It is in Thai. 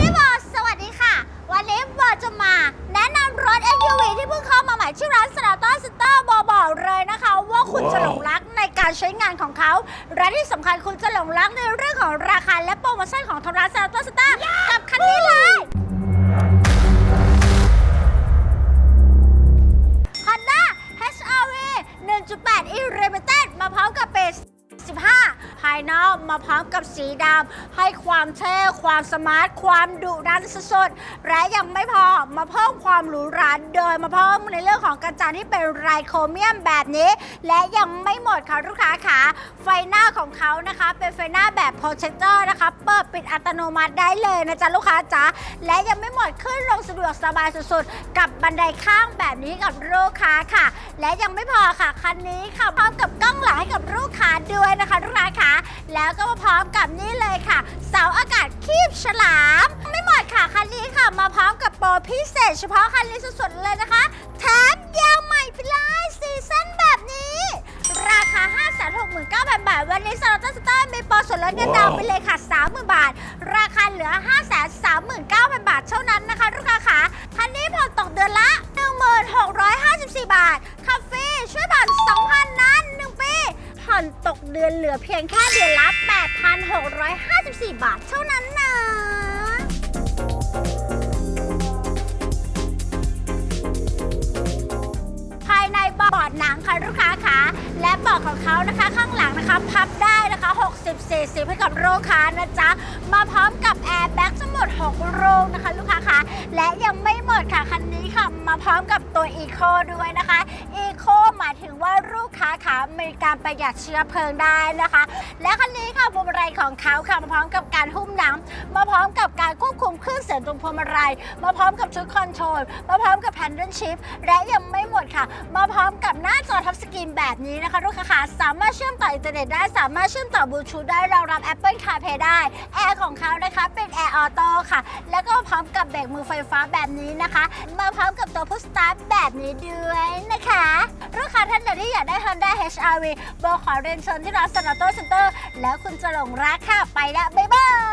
ดี้บอสสวัสดีค่ะ วันนี้บอสจะมา แนะนำรถ SUV ที่เพิ่งเข้ามาใหม่ที่ร้านสตาร์ต้าสตอร์บอบอกเลยนะคะ ว่าคุณจะหลงรักในการใช้งานของเขาและที่สำคัญคุณจะหลงรักในเรื่องของราคาและโปรโมชั่นของทางร้านสตาร์ต้าสตอร์กับคันนี้เลย Honda HR-V 1.8 e r e v e t ภายนอกมาพร้อมกับสีดำให้ความเท่ความสมาร์ท ความดุดันสุดๆและยังไม่พอมาเพิ่มความหรูหราโดยมาเพิ่มในเรื่องของกระจังที่เป็นไรโครเมียมแบบนี้ และยังไม่หมดค่ะลูกค้าขาไฟหน้าของเขานะคะ เป็นไฟหน้าแบบโปรเจคเตอร์นะคะเปิดปิดอัตโนมัติได้เลยนะจ๊ะลูกค้าจ๋าและยังไม่หมดขึ้นลงสะดวกสบายสุดๆ กับบันไดข้างแบบนี้กับลูกค้าค่ะ และยังไม่พอค่ะคันนี้ค่ะพร้อมกับกล้องหลังให้กับลูกค้าด้วยนะคะลูกค้าค่ะ แล้วก็มาพร้อมกับนี่เลยค่ะ เสาอากาศคีบฉลาม ไม่หมดค่ะ คันนี้ค่ะ มาพร้อมกับโปรพิเศษ เฉพาะคันนี้สุดๆเลยนะคะ แถมยาวใหม่ไปเลยซีซั่นแบบนี้ ราคา 569,000 บาท วันนี้ซาร์ตัสเตอร์มีโปรส่วนลดเงินดาวน์ไปเลยค่ะ 30,000 บาท ราคาเหลือ 539,000 บาทเท่านั้นนะคะลูกค้าค่ะคันนี้ผ่อนตกเดือนละ 1654 บาท ผ่อนตกเดือนเหลือเพียงแค่เดือนละ 8,654 บาทเท่านั้นนะภายในเบาะหนังค่ะลูกค้าคะและเบาะของเขานะคะ ข้างหลังนะคะพับได้นะคะ 60 40 ให้กับลูกค้านะจ๊ะ มาพร้อมกับแอร์แบ็กทั้งหมด 6 โรงนะคะ ลูกค้าคะและยังไม่หมดค่ะคันนี้ค่ะ มาพร้อมกับตัวอีโคด้วยนะคะ มีการประหยัดเชื้อเพลิงได้นะคะ และคันนี้ค่ะพวงมาลัยของเขาค่ะมาพร้อมกับการหุ้มหนังมาพร้อมกับการควบคุมเครื่องเสียงตรงพวงมาลัยมาพร้อมกับชุดคอนโทรลมาพร้อมกับแพนเดิลชิพและยังไม่หมดค่ะ มาพร้อมกับหน้าจอทัชสกรีนแบบนี้นะคะลูกค้าสามารถเชื่อมต่ออินเทอร์เน็ตได้สามารถเชื่อมต่อบลูทูธได้รองรับ Apple CarPlay ได้แอร์ของเขานะคะเป็นแอร์ออโต้ค่ะ แล้วก็พร้อมกับเบรกมือไฟฟ้าแบบนี้นะคะ มาพร้อมกับตัวพุชสตาร์ทแบบนี้ด้วยนะคะ ท่านใดที่อยากได้ Honda HR-V โบขอเรียนเชิญที่ร้านสนาโตเซ็นเตอร์แล้วคุณจะหลงรักค่ะ ไปแล้ว บ๊ายบาย